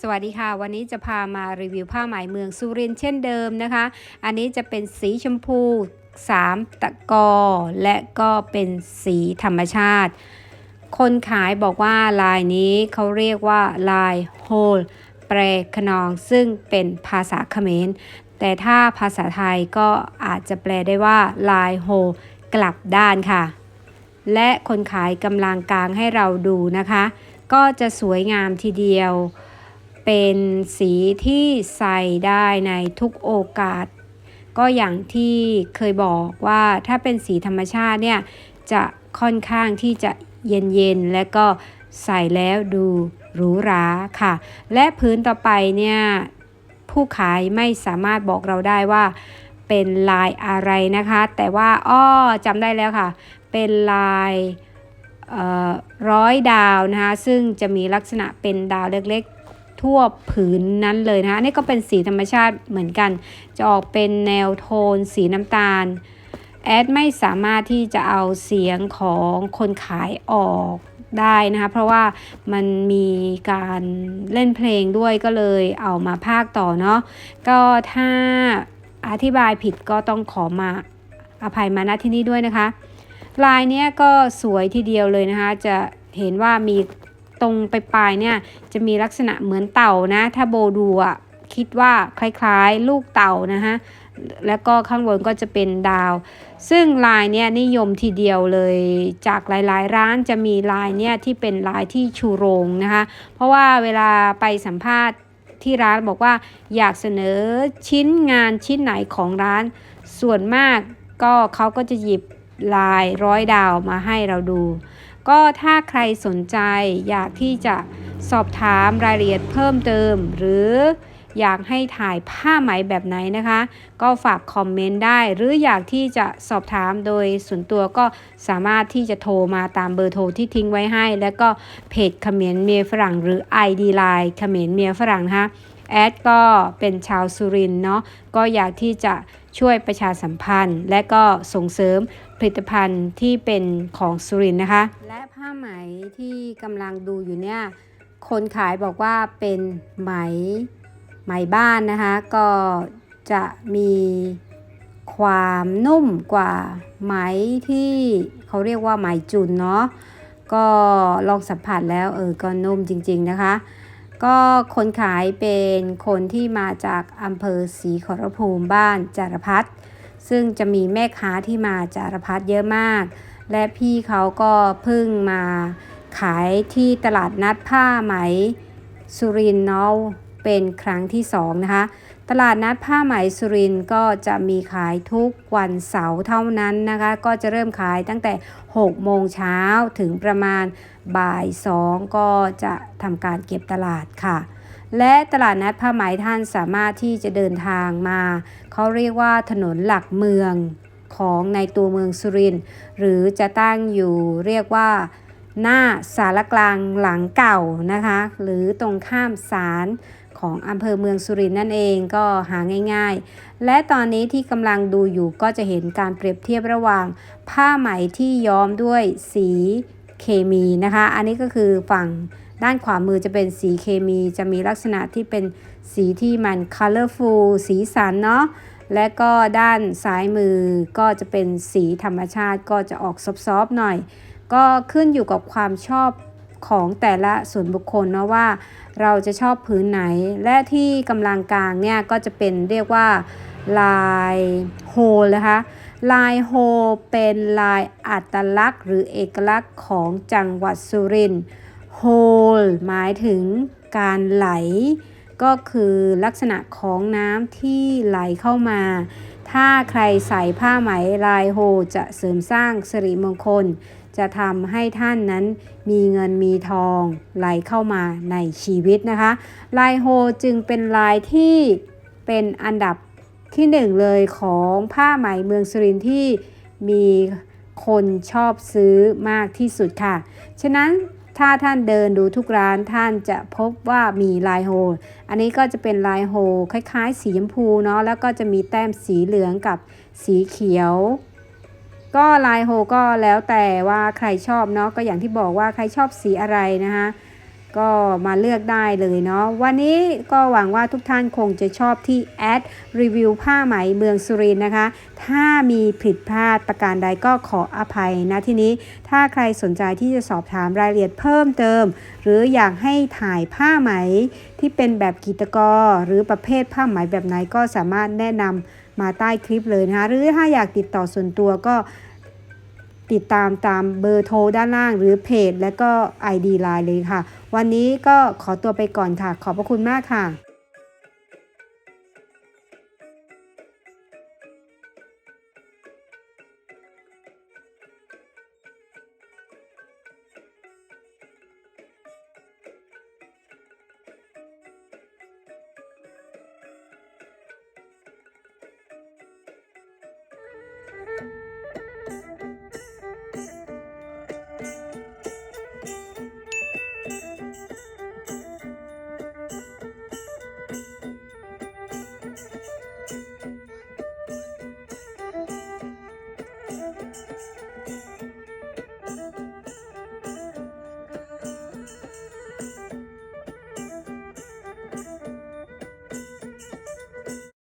สวัสดีค่ะ วันนี้จะพามารีวิวผ้าไหมเมืองสุรินทร์เช่นเดิมนะคะ อันนี้จะเป็นสีชมพู 3 ตะกอ และก็เป็นสีธรรมชาติ คนขายบอกว่าลายนี้เขาเรียกว่าลายโฮลแปรขนองซึ่งเป็นภาษาเขมร แต่ถ้าภาษาไทยก็อาจจะแปลได้ว่าลายโฮลกลับด้านค่ะ และคนขายกำลังกลางให้เราดูนะคะ ก็จะสวยงามทีเดียว เป็นสีที่ใส่ได้ในทุกโอกาส ก็อย่างที่เคยบอกว่าถ้าเป็นสีธรรมชาติเนี่ยจะค่อนข้างที่จะเย็นๆและก็ใส่แล้วดูหรูหราค่ะ และพื้นต่อไปเนี่ยผู้ขายไม่สามารถบอกเราได้ว่าเป็นลายอะไรนะคะ แต่ว่าอ้อจำได้แล้วค่ะ เป็นลายเอ่อร้อยดาวนะคะ ซึ่งจะมีลักษณะเป็นดาวเล็กๆ ทั่วผืนนั้นเลยนะคะนี่ก็เป็นสีธรรมชาติเหมือนกัน จะออกเป็นแนวโทนสีน้ำตาล แอดไม่สามารถที่จะเอาเสียงของคนขายออกได้นะคะเพราะว่ามันมีการเล่นเพลงด้วยก็เลยเอามาภาคต่อเนาะก็ถ้าอธิบายผิดก็ต้องขอมาอภัยมาณที่นี้ด้วยนะคะ ลายเนี้ยก็สวยทีเดียวเลยนะคะ จะเห็นว่ามี ตรงไปปลายเนี่ยจะมีลักษณะเหมือนเต่านะ ถ้าโบดูอะคิดว่าคล้ายๆ ลูกเต่านะคะแล้วก็ข้างบนก็จะเป็นดาว ซึ่งลายเนี่ยนิยมทีเดียวเลยจากหลายๆ ร้านจะมีลายเนี่ยที่เป็นลายที่ชูโรงนะคะเพราะว่าเวลาไปสัมภาษณ์ที่ร้านบอกว่าอยากเสนอชิ้นงานชิ้นไหนของร้าน ส่วนมากก็เขาก็จะหยิบลายร้อยดาวมาให้เราดู ก็ถ้าใครสนใจอยากที่จะสอบถามรายละเอียดเพิ่มเติม หรืออยากให้ถ่ายผ้าไหมแบบไหนนะคะ ก็ฝากคอมเมนต์ได้ หรืออยากที่จะสอบถามโดยส่วนตัวก็สามารถที่จะโทรมาตามเบอร์โทรที่ทิ้งไว้ให้ แล้วก็เพจเขมรเมียฝรั่ง หรือ ID Line เขมรเมียฝรั่งนะคะ แอดก็เป็นชาวสุรินเนาะก็อยากที่จะช่วยประชาสัมพันธ์ และก็ส่งเสริมผลิตภัณฑ์ที่เป็นของสุรินนะคะ และผ้าไหมที่กำลังดูอยู่เนี่ยคนขายบอกว่าเป็นไหมไหมบ้านนะคะ ก็จะมีความนุ่มกว่าไหมที่เขาเรียกว่าไหมจุนเนาะก็ลองสัมผัสแล้วเออก็นุ่มจริง ๆนะคะ ก็คนขายเป็นคนที่มาจากอำเภอศรีขอรภูมิบ้านจารพัฒซึ่งจะมีแม่ค้าที่มาจารพัฒเยอะมาก และพี่เขาก็เพิ่งมาขายที่ตลาดนัดผ้าไหมสุรินทร์เนาะเป็นครั้งที่สองนะคะ ตลาดนัดผ้าไหมสุรินทร์ก็จะมีขายทุกวันเสาร์เท่านั้นนะคะ ก็จะเริ่มขายตั้งแต่ 6 โมงเช้าถึงประมาณบ่าย 2 ก็จะทำการเก็บตลาดค่ะ และตลาดนัดผ้าไหมท่านสามารถที่จะเดินทางมา เขาเรียกว่าถนนหลักเมืองของในตัวเมืองสุรินทร์หรือจะตั้งอยู่เรียกว่าหน้าสารกลางหลังเก่านะคะ หรือตรงข้ามศาล ของอำเภอเมืองสุรินทร์นั่นเองก็หาง่าย ๆ และตอนนี้ที่กำลังดูอยู่ก็จะเห็นการเปรียบเทียบระหว่าง ผ้าไหมที่ย้อมด้วยสีเคมีนะคะ อันนี้ก็คือฝั่งด้านขวามือจะเป็นสีเคมี จะมีลักษณะที่เป็นสีที่มัน colorful สีสันเนาะและก็ด้านซ้ายมือก็จะเป็นสีธรรมชาติก็จะออกซอฟๆหน่อย ก็ขึ้นอยู่กับความชอบ ของแต่ละส่วนบุคคลเนาะว่าเราจะชอบพื้นไหน และที่กำลังกลางเนี่ยก็จะเป็นเรียกว่าลายโฮลนะคะลายโฮเป็นลายอัตลักษณ์ หรือเอกลักษณ์ของจังหวัดสุรินทร์โฮลหมายถึงการไหล ก็คือลักษณะของน้ำที่ไหลเข้ามา ถ้าใครใส่ผ้าไหมลายโฮจะเสริมสร้างสิริมงคล จะทำให้ท่านนั้นมีเงินมีทองไหลเข้ามาในชีวิตนะคะลายโฮจึงเป็นลายที่เป็นอันดับที่หนึ่งเลยของผ้าไหมเมืองสุรินทร์ที่มีคนชอบซื้อมากที่สุดค่ะ ฉะนั้นถ้าท่านเดินดูทุกร้านท่านจะพบว่ามีลายโฮ อันนี้ก็จะเป็นลายโฮ คล้ายๆ สีชมพูเนาะแล้วก็จะมีแต้มสีเหลืองกับสีเขียว ก็ลายโฮก็แล้วแต่ว่าใครชอบเนาะก็อย่างที่บอกว่าใครชอบสีอะไรนะคะก็มาเลือกได้เลยเนาะวันนี้ก็หวังว่าทุกท่านคงจะชอบที่แอดรีวิวผ้าไหมเมืองสุรินนะคะ ถ้ามีผิดพลาดประการใดก็ขออภัยนะที่นี้ถ้าใครสนใจที่จะสอบถามรายละเอียดเพิ่มเติม หรืออยากให้ถ่ายผ้าไหมที่เป็นแบบกีตกรหรือประเภทผ้าไหมแบบไหนก็สามารถแนะนำ มาใต้คลิปเลยนะคะหรือถ้าอยากติดต่อส่วนตัวก็ติดตามตามเบอร์โทรด้านล่างหรือเพจ และก็ ID Line เลยค่ะ วันนี้ก็ขอตัวไปก่อนค่ะ ขอบพระคุณมากค่ะ